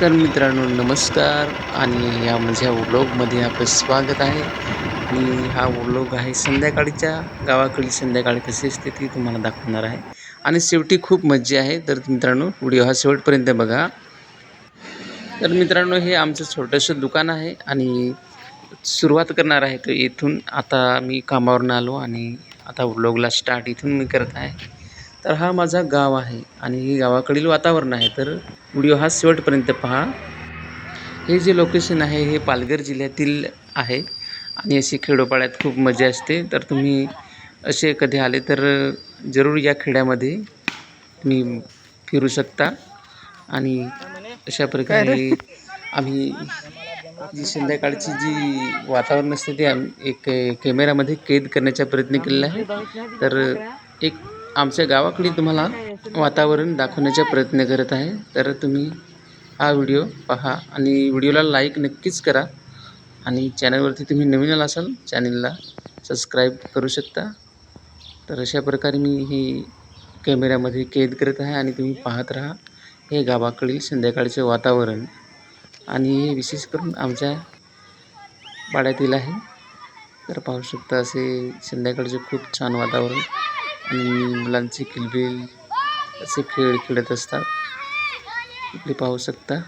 तर मित्रांनो नमस्कार. आणि या माझ्या व्लॉगमध्ये आपलं स्वागत आहे. आणि हा व्लॉग आहे संध्याकाळच्या. गावाकडील संध्याकाळी कशी असते ती तुम्हाला दाखवणार आहे. आणि शेवटी खूप मज्जा आहे. तर मित्रांनो व्हिडिओ हा शेवटपर्यंत बघा. तर मित्रांनो हे आमचं छोटंसं दुकान आहे आणि सुरुवात करणार आहे तर इथून. आता मी कामावरून आलो आणि आता व्लॉगला स्टार्ट इथून मी करत आहे. तर हा माझा गाव आहे आणि हे गावाकडील वातावरण आहे. तर व्हिडिओ हा शेवटपर्यंत पहा. हे जे लोकेशन आहे हे पालघर जिल्ह्यातील आहे आणि अशी खेडोपाड्यात खूप मजा असते. तर तुम्ही असे कधी आले तर जरूर या खेड्यामध्ये तुम्ही फिरू शकता. आणि अशा प्रकारे आम्ही जी संध्याकाळची जी वातावरण असते ते आम्ही एक कॅमेरामध्ये कैद करण्याचा प्रयत्न केलेला आहे. तर एक आमच्या गावाकडे तुम्हाला वातावरण दाखवण्याचा प्रयत्न करत आहे. तर तुम्ही हा व्हिडिओ पहा आणि व्हिडिओला लाईक नक्कीच करा. आणि चॅनलवरती तुम्ही नवीन आला असाल चॅनलला सबस्क्राईब करू शकता. तर अशा प्रकारे मी ही कॅमेऱ्यामध्ये कैद करत आहे आणि तुम्ही पाहत राहा हे गावाकडील संध्याकाळचे वातावरण. आणि हे विशेष करून आमच्या पाड्यातील आहे. तर पाहू शकता असे संध्याकाळचे खूप छान वातावरण. मुलांचे किलबिल असे खेळ खेळत असतात. इकडे पाहू शकता.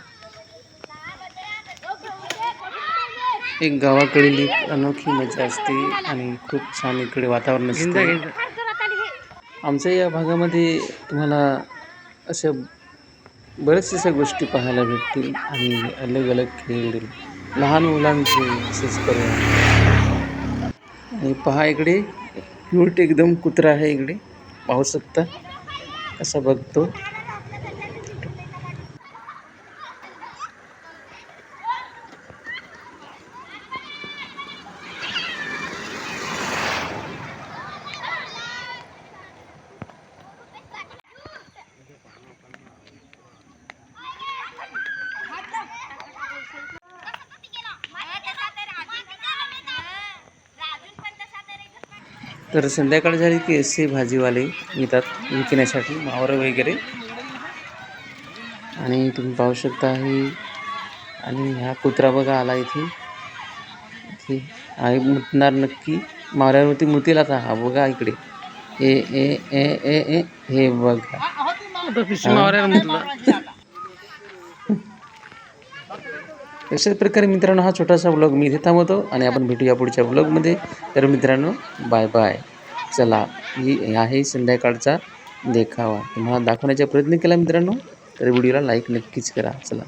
एक गावाकडील एक अनोखी मजा असते आणि खूप छान इकडे वातावरण असते. आमच्या या भागामध्ये तुम्हाला अशा बऱ्याच अशा गोष्टी पाहायला भेटतील आणि अलग अलग खेळ लहान मुलांचे विशेष करून आणि पहा इकडे. क्यूट एकदम कुत्रा आहे इकडे पाहू शकता. कसा बघतो. तर संध्याकाळ झाली की असे भाजीवाले येतात विकण्यासाठी मावरं वगैरे. आणि तुम्ही पाहू शकता हे आणि हा कुत्रा बघा आला इथे. इथे आहे मुतणार नक्की. मावऱ्यावरती मुतील आता हा बघा इकडे. ए ए ए ए ए हे बघा. अशाच प्रकारे मित्रांनो हा छोटासा ब्लॉग मी इथे थांबवतो आणि आपण भेटूया पुढच्या ब्लॉगमध्ये तर मित्रांनो बाय बाय चला ही आहे संध्याकाळचा देखावा. तुम्हाला दाखवण्याचा प्रयत्न केला मित्रांनो तर व्हिडिओला लाईक नक्कीच करा. चला.